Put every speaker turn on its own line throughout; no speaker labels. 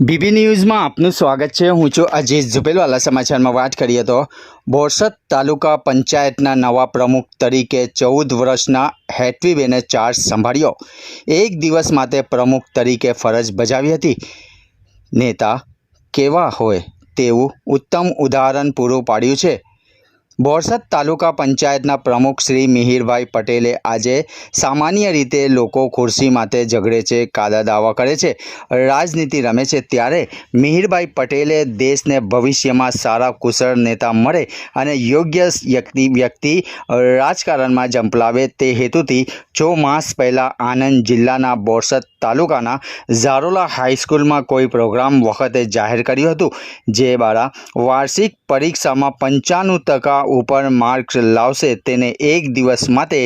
BB ન્યૂઝમાં આપનું સ્વાગત છે. હું છું અજીત ઝુબેલવાલા સમાચારમાં વાત કરીએ તો બોરસદ તાલુકા પંચાયતના નવા પ્રમુખ તરીકે ચૌદ વર્ષના હેટવીબેને ચાર્જ સંભાળ્યો. એક દિવસ માટે પ્રમુખ તરીકે ફરજ બજાવી હતી. નેતા કેવા હોય તેવું ઉત્તમ ઉદાહરણ પૂરું પાડ્યું છે. બોરસદ તાલુકા પંચાયતના પ્રમુખ શ્રી મિહિરભાઈ પટેલે આજે સામાન્ય રીતે લોકો ખુરશી માટે ઝઘડે છે, કાદા દાવા કરે છે, રાજનીતિ રમે છે ત્યારે મિહિરભાઈ પટેલે દેશને ભવિષ્યમાં સારા કુશળ નેતા મળે અને યોગ્ય વ્યક્તિ વ્યક્તિ રાજકારણમાં ઝંપલાવે તે હેતુથી છ માસ પહેલાં આણંદ જિલ્લાના બોરસદ તાલુકાના ઝારોલા હાઈસ્કૂલમાં કોઈ પ્રોગ્રામ વખતે જાહેર કર્યું હતું, જે બાળા વાર્ષિક પરીક્ષામાં પંચાણું ટકા ઉપર માર્ક્સ લાવશે તેને એક દિવસ માટે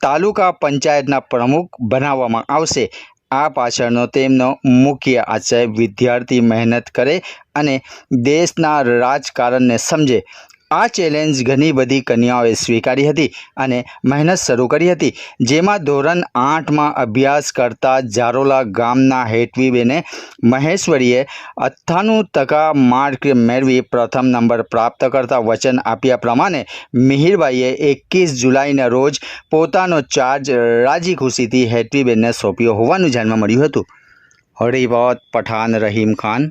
તાલુકા પંચાયતના પ્રમુખ બનાવવામાં આવશે. આ પાછળનો તેમનો મુખ્ય આશય, વિદ્યાર્થી મહેનત કરે અને દેશના રાજકારણને સમજે. આ ચેલેન્જ ઘણી બધી કન્યાઓએ સ્વીકારી હતી અને મહેનત શરૂ કરી હતી. જેમાં ધોરણ આઠમાં અભ્યાસ કરતા જારોલા ગામના હેટવીબેને મહેશ્વરીએ અઠ્ઠાણું ટકા માર્ક મેળવી પ્રથમ નંબર પ્રાપ્ત કરતા વચન આપ્યા પ્રમાણે મિહિરભાઈએ એકવીસ જુલાઈના રોજ પોતાનો ચાર્જ રાજી ખુશીથી હેટવીબેનને સોંપ્યો હોવાનું જાણવા મળ્યું હતું. હરિવત પઠાન રહીમ ખાન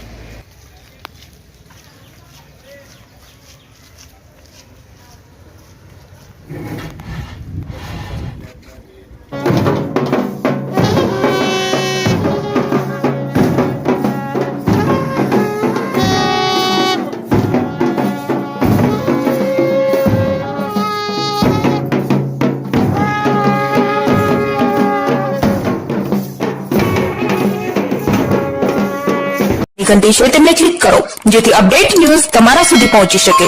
સંદેશ હોય તેમને ક્લિક કરો જેથી અપડેટ ન્યૂઝ તમારા સુધી પહોંચી શકે.